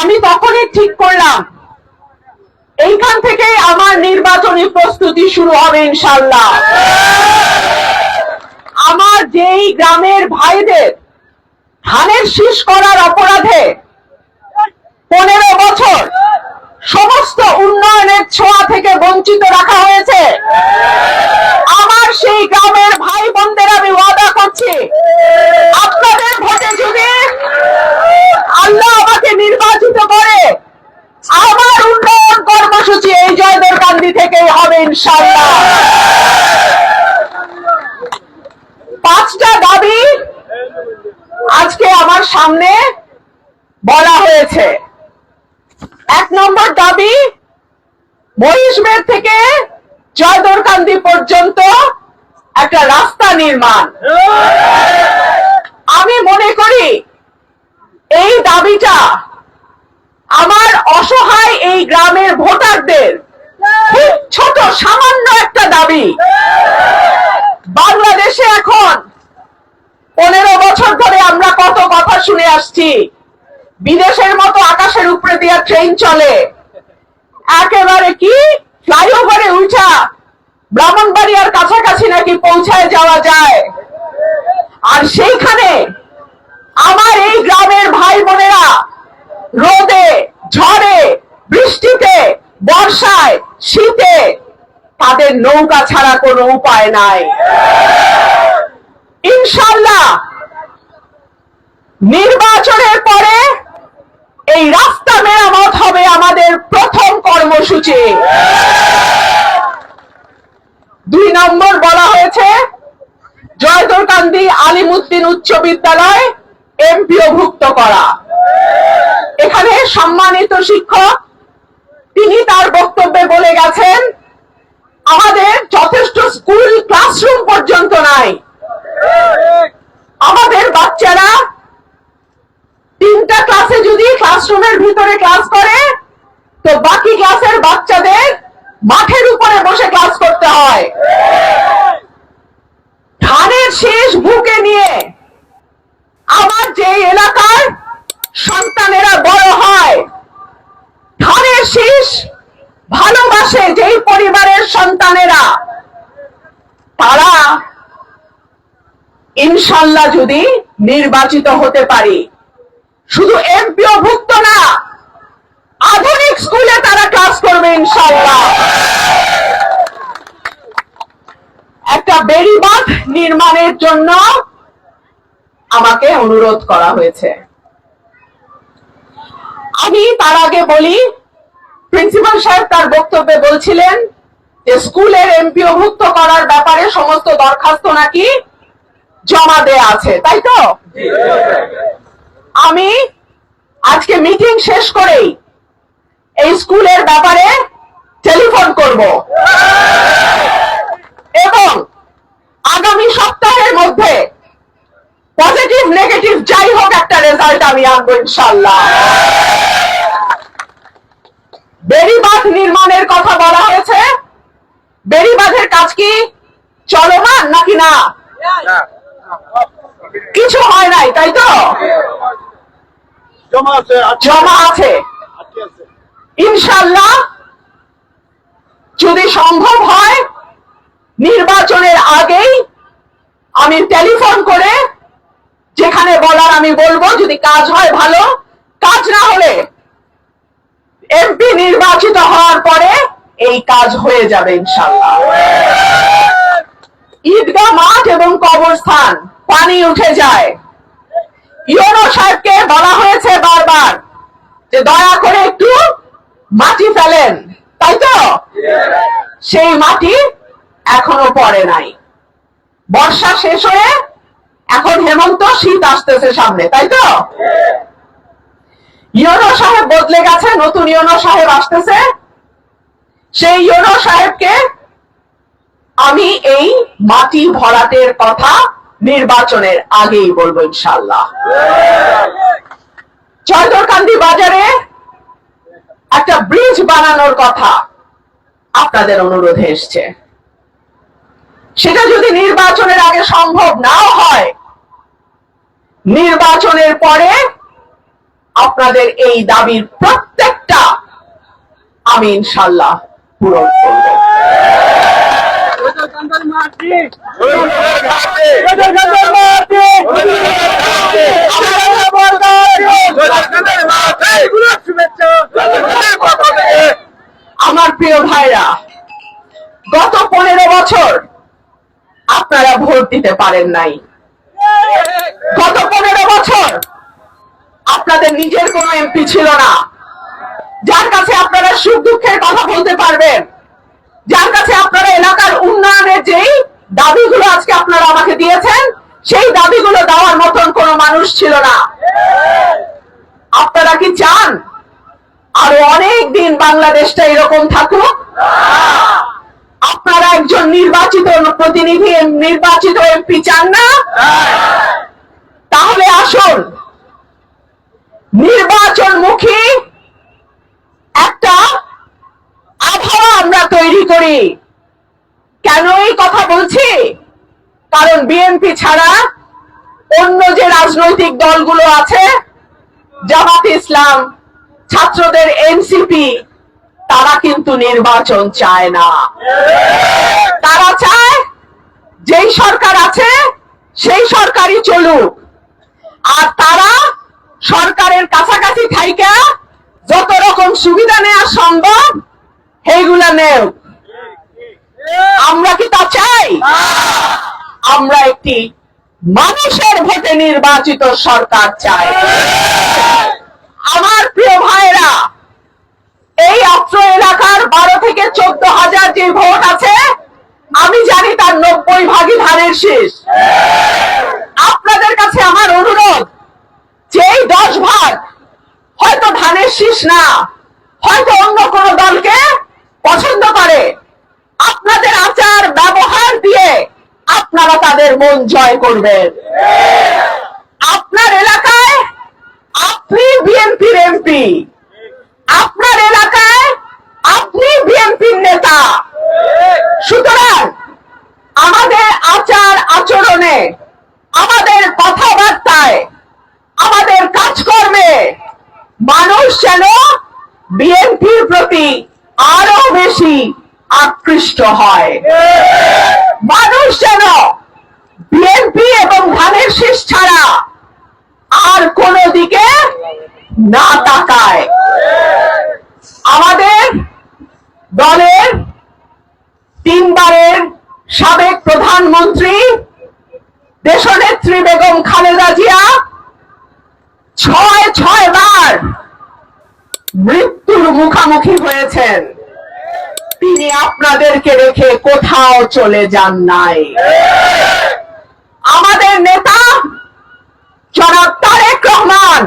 আমি তখনই ঠিক করলাম। এইখান থেকে আমার নির্বাচনী প্রস্তুতি শুরু হবে ইনশাল্লাহ আমার যেই গ্রামের ভাইদের ধানের শীষ করার অপরাধে পনেরো বছর সমস্ত উন্নয়নের ছোঁয়া থেকে বঞ্চিত রাখা হয়েছে আমার সেই গ্রামের ভাই বোনদের আমি ওয়াদা করছি আপনাদের ভোটে যদি আল্লাহ আমাকে নির্বাচিত করে আমার উন্নয়ন কর্মসূচি এই জয়দের কান্দি থেকেই হবে ইনশাল্লাহ পাঁচটা দাবি আজকে আমার সামনে বলা হয়েছে। এক নম্বর দাবি মহিষবের থেকে জয়দরকান্দি পর্যন্ত একটা রাস্তা নির্মাণ। আমি মনে করি, এই দাবিটা আমার অসহায় এই গ্রামের ভোটারদের খুব ছোট, সামান্য একটা দাবি। বাংলাদেশে এখন পনেরো বছর ধরে আমরা শুনে আসছি। বিদেশের মতো আকাশের উপরে দিয়া ট্রেন চলে। একেবারে কি? ফ্লাইওভারে উঠা ব্রাহ্মণবাড়িয়ার কাছাকাছি নাকি পৌঁছায় যাওয়া যায়। আর সেইখানে আমার এই গ্রামের ভাই বোনেরা রোদে, ঝড়ে, বৃষ্টিতে, বর্ষায়, শীতে তাদের নৌকা ছাড়া কোনো উপায় নাই। ইনশাল্লাহ নির্বাচনের পরে এই রাস্তা মেরামত হবে আমাদের প্রথম কর্মসূচি। দুই নম্বর বলা হয়েছে জয়দরকান্দি আলিমুদ্দিন উচ্চ বিদ্যালয় এমপিও ভুক্ত করা। এখানে সম্মানিত শিক্ষক, তিনি তার বক্তব্যে বলে গেছেন, আমাদের যথেষ্ট স্কুল ক্লাসরুম পর্যন্ত নাই আমাদের বাচ্চারা তিনটা ক্লাসে যদি ক্লাসরুমের ভিতরে ক্লাস করে তো বাকি ক্লাসের বাচ্চাদের মাঠের উপরে বসে ক্লাস করতে হয় ধানের শেষ বুকে নিয়ে আমার যে এলাকার সন্তানেরা বড় হয় ধানের শীষ ভালোবাসে যেই পরিবারের সন্তানেরা তারা ইনশাল্লাহ যদি নির্বাচিত হতে পারি। শুধু এমপিও ভুক্ত না, আধুনিক স্কুলে তারা ক্লাস করবে ইনশাল্লাহ। একটা বেড়িবাঁধ নির্মাণের জন্য আমাকে অনুরোধ করা হয়েছে। আমি তার আগে বলি, প্রিন্সিপাল সাহেব তার বক্তব্যে বলছিলেন যে স্কুলের এমপিও ভুক্ত করার ব্যাপারে সমস্ত দরখাস্ত নাকি জমা দেয়া আছে তাই তো? আমি আজকে মিটিং শেষ করেই এই স্কুলের ব্যাপারে টেলিফোন করব। এবং আগামী সপ্তাহের মধ্যে পজিটিভ নেগেটিভ যাই হোক একটা রেজাল্ট আমি আনব ইনশাল্লাহ বেড়িবাঁধ নির্মাণের কথা বলা কাজ কি? চলমান নাকি না? কিছু হয় নাই তাই তো? জমা আছে ইনশাল্লাহ যদি সম্ভব হয় নির্বাচনের আগেই আমি টেলিফোন করে যেখানে বলার আমি বলব যদি কাজ হয় ভালো কাজ না হলে এমপি নির্বাচিত হওয়ার পরে এই কাজ হয়ে যাবে ইনশাল্লাহ ঈদগাহ মাঠ এবং কবরস্থান, পানি উঠে যায়। ইউনো সাহেবকে বলা হয়েছে বারবার যে দয়া করে একটু মাটি ফেলেন, তাই তো? সেই মাটি এখনও পড়ে নাই। বর্ষা শেষ হয়ে এখন হেমন্ত শীত আসতেছে সামনে, তাই তো? ইউনো সাহেব বদলে গেছে, নতুন ইউনো সাহেব আসতেছে। সেই ইউনো সাহেবকে আমি এই মাটি ভরাটের কথা নির্বাচনের আগেই বলব ইনশাল্লাহ চন্দ্রকান্দি বাজারে একটা ব্রিজ বানানোর কথা আপনাদের অনুরোধে এসছে। সেটা যদি নির্বাচনের আগে সম্ভব নাও হয়, নির্বাচনের পরে আপনাদের এই দাবির প্রত্যেকটা আমি ইনশাল্লাহ পূরণ আমার প্রিয় ভাইরা, গত পনেরো বছর আপনারা ভোট দিতে পারেন নাই। গত পনেরো বছর আপনাদের নিজের কোনো এমপি ছিল না। যার কাছে আপনারা সুখ দুঃখের কথা বলতে পারবেন, যার কাছে আপনারা এলাকার উন্নয়নের যেই দাবিগুলো আজকে আপনারা আমাকে দিয়েছেন, সেই দাবিগুলো দেওয়ার মতন কোনো মানুষ ছিল না। আপনারা কি চান আরও অনেক দিন বাংলাদেশটা এরকম থাকুক? আপনারা একজন নির্বাচিত প্রতিনিধি, নির্বাচিত এমপি চান না? তাহলে আসুন, নির্বাচনমুখী একটা আবহাওয়া আমরা তৈরি করি। কেন এই কথা বলছি? কারণ বিএনপি ছাড়া অন্য যে রাজনৈতিক দলগুলো আছে, জামাত ইসলাম, ছাত্রদের এনসিপি, তারা কিন্তু নির্বাচন চায় না। তারা চায় যেই সরকার আছে, সেই সরকারই চলুক। আর তারা সরকারের কাছাকাছি থাইকা যত রকম সুবিধা নেওয়া সম্ভব, সেইগুলা নেও আমরা কি তা চাই? আমরা একটি মানুষের ভোটে নির্বাচিত সরকার চাই। আমার প্রিয় ভাইরা এই অত্র এলাকার বারো থেকে চোদ্দ হাজার যে ভোট আছে, আমি জানি তার নব্বই ভাগই ধানের শেষ আপনাদের কাছে আমার অনুরোধ যেই দশ ভাগ হয়তো ধানের শীষ না হয়তো অন্য কোন দলকে পছন্দ করে আপনাদের আচার ব্যবহার দিয়ে আপনারা তাদের মন জয় করবেন। আপনার এলাকায় আপনি বিএনপির এমপি। আপনার এলাকায় আপনি বিএনপির নেতা। সুতরাং আমাদের আচার আচরণে, আমাদের কথাবার্তায়, আমাদের কাজকর্মে মানুষ যেন বিএনপির প্রতি আরও বেশি আকৃষ্ট হয়। মানুষ যেন বিএনপি এবং ধানের শীষ ছাড়া আর কোন দিকে না তাকায়। আমাদের দলের তিনবারের সাবেক প্রধানমন্ত্রী দেশনেত্রী বেগম খালেদা জিয়া ছয় ছয় বার মৃত্যুর মুখামুখি হয়েছেন। তিনি আপনাদেরকে রেখে কোথাও চলে যান নাই। আমাদের নেতা জনাব তারেক রহমান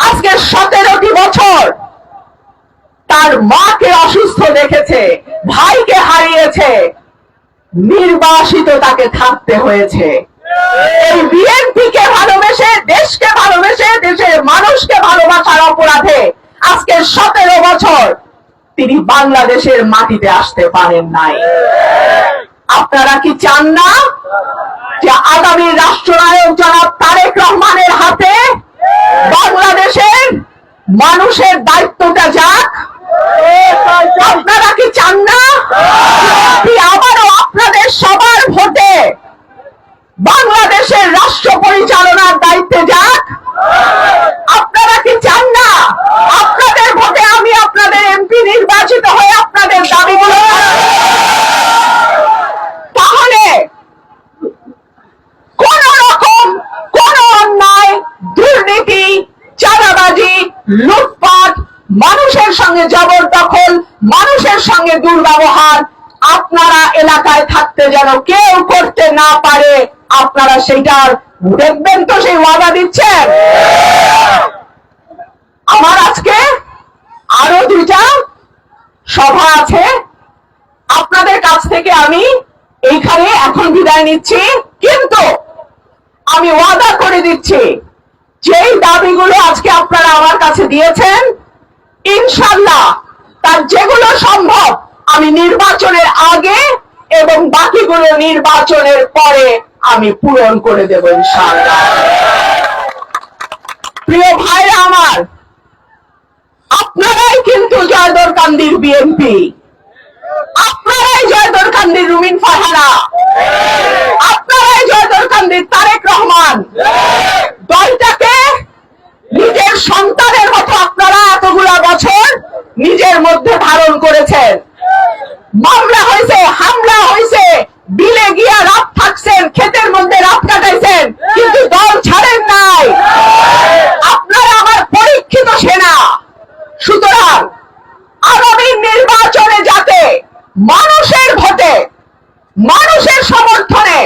আজকে সতেরোটি বছর তার মাকে অসুস্থ দেখেছে, ভাইকে হারিয়েছে, নির্বাসিত তাকে থাকতে হয়েছে। এই বিএনপি কে ভালোবেসে, দেশকে ভালোবেসে, দেশের মানুষকে ভালোবাসার অপরাধে আজকে সতেরো বছর তিনি বাংলাদেশের মাটিতে আসতে পারেন নাই। আপনারা কি চান না যে আগামী রাষ্ট্রনায়ক জনাব তারেক রহমানের হাতে বাংলাদেশের মানুষের দায়িত্বটা যাক? আপনারা কি চান না বিএনপি আবারও আপনাদের সবার ভোটে বাংলাদেশের রাষ্ট্র পরিচালনার দায়িত্বে যাক আপনারা কি চান না আপনাদের ভোটে আমি আপনাদের এমপি নির্বাচিত হয়ে আপনাদের দাবিগুলো তাহলে কোন রকম কোন অন্যায় দুর্নীতি চাঁদাবাজি লুটপাট, মানুষের সঙ্গে জবরদখল, মানুষের সঙ্গে দুর্ব্যবহার, আপনারা এলাকায় থাকতে যেন কেউ করতে না পারে, আপনারা সেইটার দেখবেন তো সেই ওয়াদা দিচ্ছেন? আমার আজকে আরও দুইটা সভা আছে। আপনাদের কাছ থেকে আমি এইখানে এখন বিদায় নিচ্ছি। কিন্তু আমি ওয়াদা করে দিচ্ছি যেই দাবিগুলো আজকে আপনারা আমার কাছে দিয়েছেন, ইনশাল্লাহ তার যেগুলো সম্ভব আমি নির্বাচনের আগে এবং বাকিগুলো নির্বাচনের পরে আমি পূরণ করে দেব ইনশাল্লাহ। প্রিয় ভাইরা আমার, আপনারাই কিন্তু জয়দর কান্দির বিএনপি আপনারাই জয়দর কান্দির রুমিন ফারহানা। আপনারাই জয়দর কান্দির তারেক রহমান। দলটাকে নিজের সন্তানের মতো আপনারা এতগুলা বছর নিজের মধ্যে ধারণ করেছেন। মামলা হয়েছে, হামলা হয়েছে, বিলে গিয়া রাত থাকছেন, ক্ষেতের মধ্যে রাত কাটাইছেন, কিন্তু দল ছাড়েন নাই। আপনারা আমার পরীক্ষিত সেনা। সুতরাং আগামী নির্বাচনে যাতে মানুষের ভোটে, মানুষের সমর্থনে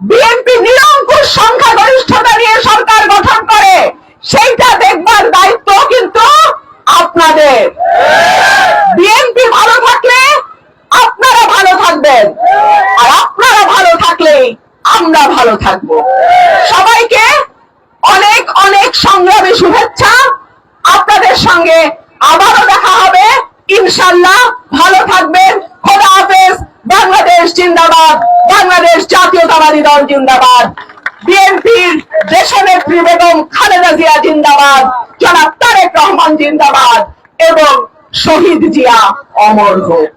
বিএনপি নিরঙ্কুশ সংখ্যাগরিষ্ঠতা নিয়ে সরকার গঠন করে সেইটা দেখবার দায়িত্ব কিন্তু আপনাদের বিএনপি ভালো থাকলে আপনারা ভালো থাকবেন আর আপনারা ভালো থাকলে আমরা ভালো থাকব সবাইকে অনেক অনেক সংগ্রামী শুভেচ্ছা আপনাদের সঙ্গে আবারও দেখা হবে। ইনশাল্লাহ ভালো থাকবেন। খোদা হাফেজ। বাংলাদেশ জিন্দাবাদ। বাংলাদেশ জাতীয়তাবাদী দল জিন্দাবাদ। বিএনপির দেশনেত্রী বেগম খালেদা জিয়া জিন্দাবাদ। জনাব তারেক রহমান জিন্দাবাদ। এবং শহীদ জিয়া অমর হোক।